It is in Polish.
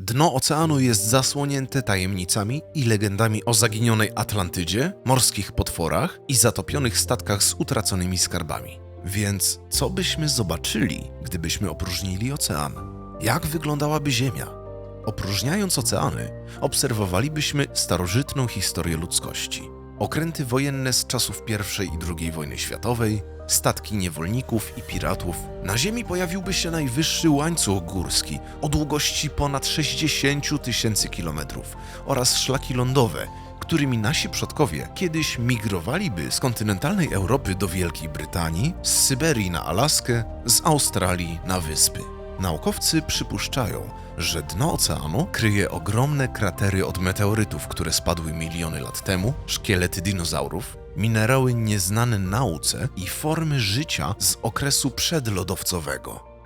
Dno oceanu jest zasłonięte tajemnicami i legendami o zaginionej Atlantydzie, morskich potworach i zatopionych statkach z utraconymi skarbami. Więc co byśmy zobaczyli, gdybyśmy opróżnili ocean? Jak wyglądałaby Ziemia? Opróżniając oceany, obserwowalibyśmy starożytną historię ludzkości. Okręty wojenne z czasów I i II wojny światowej, statki niewolników i piratów. Na Ziemi pojawiłby się najwyższy łańcuch górski o długości ponad 60 tysięcy kilometrów oraz szlaki lądowe, którymi nasi przodkowie kiedyś migrowaliby z kontynentalnej Europy do Wielkiej Brytanii, z Syberii na Alaskę, z Australii na wyspy. Naukowcy przypuszczają, że dno oceanu kryje ogromne kratery od meteorytów, które spadły miliony lat temu, szkielety dinozaurów, minerały nieznane nauce i formy życia z okresu przedlodowcowego.